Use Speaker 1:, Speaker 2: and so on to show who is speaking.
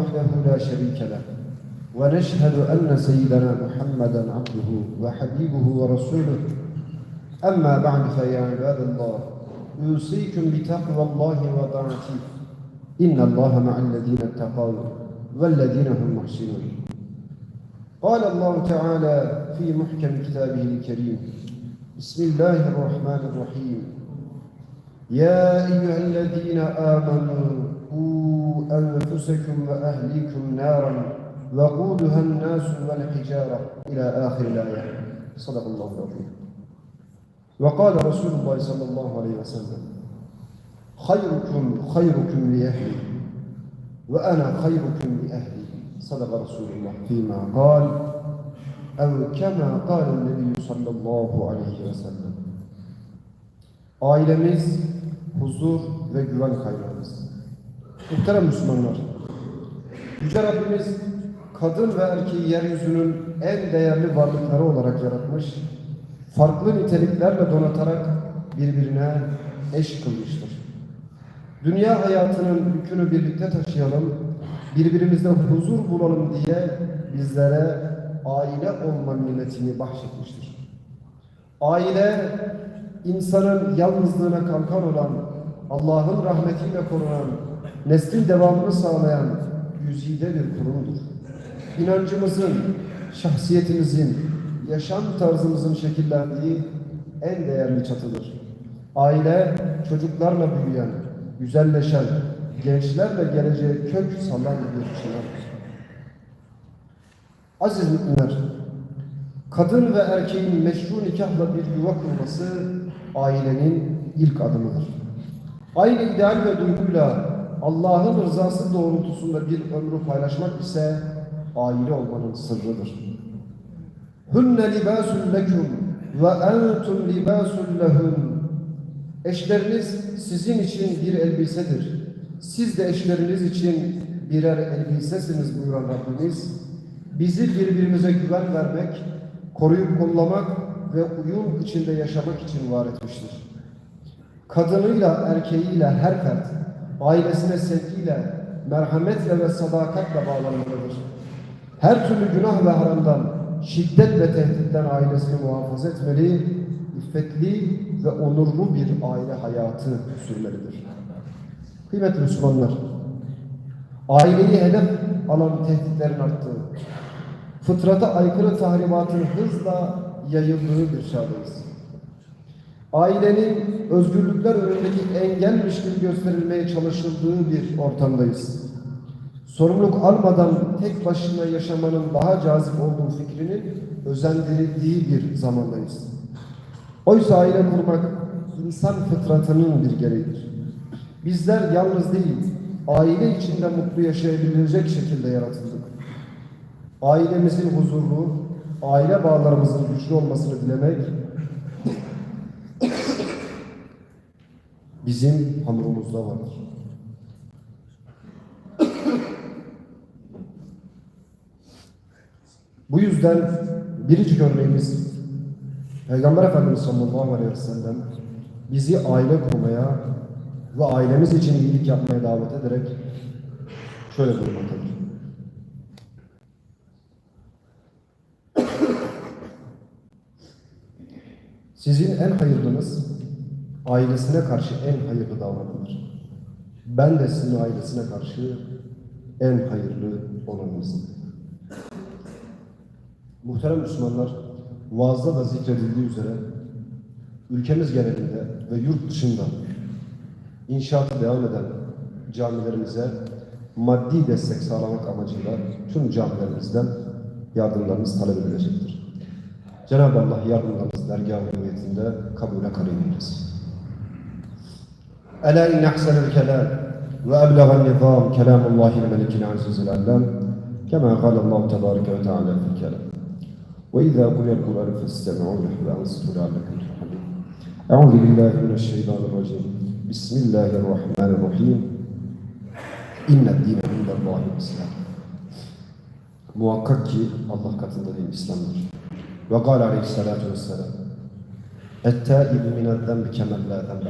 Speaker 1: وحده لا شريك له. ونشهد أن سيدنا محمدا عبده وحبيبه ورسوله. أما بعد فيا عباد الله أوصيكم بتقوى الله وطاعته. إن الله مع الذين اتقوا والذين هم محسنون. قال الله تعالى في محكم كتابه الكريم بسم الله الرحمن الرحيم. يا أيها الذين آمنوا أنفسكم وأهليكم نارا وقودها الناس والحجارة إلى آخر الآية صدق الله العظيم وقال رسول الله صلى الله عليه وسلم خيركم خيركم لأهلي وأنا خيركم لأهلي صدق رسول الله فيما قال أو كما قال النبي صلى الله عليه وسلم Ailemiz huzur ve güven kaynağımız. Muhterem Müslümanlar, Yüce Rabbimiz kadın ve erkeği yeryüzünün en değerli varlıkları olarak yaratmış, farklı niteliklerle donatarak birbirine eş kılmıştır. Dünya hayatının yükünü birlikte taşıyalım, birbirimizde huzur bulalım diye bizlere aile olma nimetini bahşetmiştir. Aile, insanın yalnızlığına kalkan olan, Allah'ın rahmetiyle korunan, neslin devamını sağlayan yüzide bir kurumdur. İnancımızın, şahsiyetimizin, yaşam tarzımızın şekillendiği en değerli çatıdır. Aile, çocuklarla büyüyen, güzelleşen, gençlerle geleceğe kök salan bir çınardır. Aziz müminler, kadın ve erkeğin meşru nikahla bir yuva kurması ailenin ilk adımıdır. Aynı ideal ve duyguyla Allah'ın rızası doğrultusunda bir ömrü paylaşmak ise aile olmanın sırrıdır. Hünne libâsun lekum ve entum libâsun lehum. Eşleriniz sizin için bir elbisedir. Siz de eşleriniz için birer elbisesiniz buyuran Rabbimiz, bizi birbirimize güven vermek, koruyup kollamak ve uyum içinde yaşamak için var etmiştir. Kadınıyla erkeğiyle her fert ailesine sevgiyle, merhametle ve sadakatle bağlanmalıdır. Her türlü günah ve haramdan, şiddet ve tehditten ailesini muhafaza etmeli, iffetli ve onurlu bir aile hayatı sürmelidir. Kıymetli Müslümanlar, aileyi hedef alan tehditlerin arttığı, fıtrata aykırı tahribatın hızla yayıldığı bir çağdayız. Ailenin özgürlükler önündeki engelmiş gibi gösterilmeye çalışıldığı bir ortamdayız. Sorumluluk almadan tek başına yaşamanın daha cazip olduğu fikrinin özendirildiği bir zamandayız. Oysa aile kurmak insan fıtratının bir gereğidir. Bizler yalnız değil, aile içinde mutlu yaşayabilecek şekilde yaratıldık. Ailemizin huzurlu, aile bağlarımızın güçlü olmasını dilemek bizim hamurumuzda vardır. Bu yüzden biricik örneğimiz Peygamber Efendimiz sallallahu aleyhi ve sellem bizi aile kurmaya ve ailemiz için iyilik yapmaya davet ederek şöyle buyurmaktadır. Sizin en hayırlınız ailesine karşı en hayırlı davranılır. Ben de sizin ailesine karşı en hayırlı olanınızım. Muhterem Müslümanlar, vaazda da zikredildiği üzere ülkemiz genelinde ve yurt dışında inşaatı devam eden camilerimize maddi destek sağlamak amacıyla tüm camilerimizden yardımlarınız talep edilecektir. Cenab-ı Allah yardımlarınızı dergâh hürmetinde kabule karim eylesin. ألا إن أحسن الكلام وأبلغ النظام كلام الله الملك العزيز العلام كما قال الله تبارك وتعالى في الكلام وإذا قرئ القرآن فاستمعوا له وأنصتوا لعلكم ترحمون أعوذ بالله من الشيطان الرجيم بسم الله الرحمن الرحيم إن الدين عند الله الإسلام Muhakkak ki Allah katında din İslam'dır. Ve kâle aleyhissalâtu vesselâm Ettâibu minel zembi kemel lâ zembe